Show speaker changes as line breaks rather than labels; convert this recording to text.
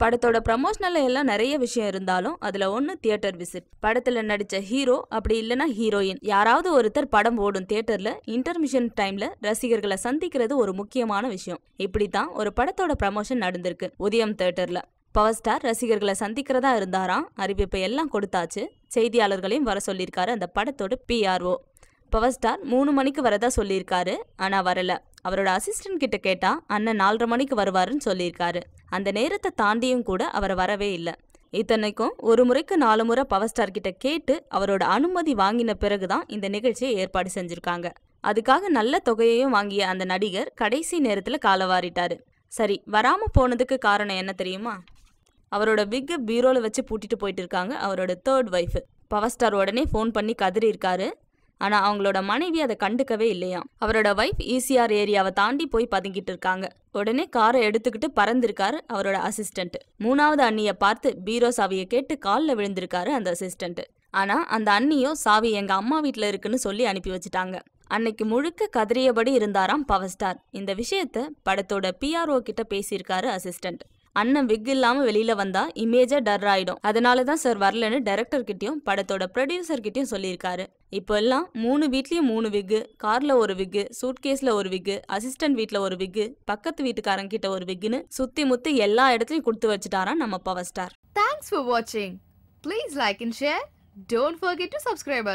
படத்தோட ப்ரமோஷனல்ல எல்லாம் நிறைய விஷயம் இருந்தாலும் அதுல ஒன்று தியேட்டர் விசிட் படத்துல நடிச்ச ஹீரோ அப்படி இல்லைன்னா ஹீரோயின் யாராவது ஒருத்தர் படம் ஓடும் தியேட்டர்ல இன்டர்மிஷன் டைம்ல ரசிகர்களை சந்திக்கிறது ஒரு முக்கியமான விஷயம். இப்படித்தான் ஒரு படத்தோட ப்ரமோஷன் நடந்திருக்கு உதயம் தியேட்டர்ல பவர் ஸ்டார் ரசிகர்களை சந்திக்கிறதா இருந்தாராம் அறிவிப்பை எல்லாம் கொடுத்தாச்சு. செய்தியாளர்களையும் வர சொல்லியிருக்காரு அந்த படத்தோட பிஆர்ஓ பவர் ஸ்டார் மூணு மணிக்கு வரதா சொல்லியிருக்காரு ஆனா வரல. அவரோட அசிஸ்டன்ட் கிட்ட கேட்டா அண்ணன் நாலரை மணிக்கு வருவாருன்னு சொல்லியிருக்காரு. அந்த நேரத்தை தாண்டியும் கூட அவர் வரவே இல்லை. இத்தனைக்கும் ஒரு முறைக்கு நாலு முறை பவர் ஸ்டார் கிட்ட கேட்டு அவரோட அனுமதி வாங்கின பிறகுதான் இந்த நிகழ்ச்சியை ஏற்பாடு செஞ்சிருக்காங்க. அதுக்காக நல்ல தொகையையும் வாங்கிய அந்த நடிகர் கடைசி நேரத்துல காலவாரிட்டாரு சரி வராம போனதுக்கு காரணம் என்ன தெரியுமா? அவரோட பிக்கை பீரோல வச்சு பூட்டிட்டு போயிட்டு இருக்காங்க அவரோட தேர்ட் ஒய்ஃபு பவர் ஸ்டார் உடனே ஃபோன் பண்ணி கதறி இருக்காரு. ஆனா அவங்களோட மனைவி அதை கண்டுக்கவே இல்லையாம் அவரோட ஒய்ஃப் ஈசிஆர் ஏரியாவை தாண்டி போய் பதுங்கிட்டு இருக்காங்க. உடனே காரை எடுத்துக்கிட்டு பறந்திருக்காரு அவரோட அசிஸ்டன்ட் மூணாவது அண்ணியை பார்த்து பீரோ சாவியை கேட்டு காலில் விழுந்திருக்காரு அந்த அசிஸ்டன்ட் ஆனா அந்த அண்ணியோ சாவி எங்க அம்மா வீட்டில் இருக்குன்னு சொல்லி அனுப்பி வச்சுட்டாங்க. அன்னைக்கு முழுக்க கதறியபடி இருந்தாராம் பவர் ஸ்டார். இந்த விஷயத்த படத்தோட பிஆர்ஓ கிட்ட பேசியிருக்காரு அசிஸ்டன்ட் அண்ணன் விக் இல்லாம வெளியில வந்தா இமேஜா டர் ஆயிடும். அதனால தான் சார் வரலன்னு டைரக்டர் கிட்டயும் படத்தோட ப்ரொடியூசர் கிட்டயும் சொல்லியிருக்காரு. இப்போ எல்லாம் மூணு வீட்லயும் மூணு விக்கு கார்ல ஒரு விக்கு சூட்கேஸ்ல ஒரு விக்கு அசிஸ்டன்ட் வீட்ல ஒரு விக்கு பக்கத்து வீட்டுக்காரங்க கிட்ட ஒரு விக்குன்னு சுத்தி முத்தி எல்லா இடத்துலயும் கொடுத்து வச்சுட்டாராம் நம்ம பவர் ஸ்டார்
தேங்க்ஸ் for வாட்சிங் please like and share Don't forget to subscribe.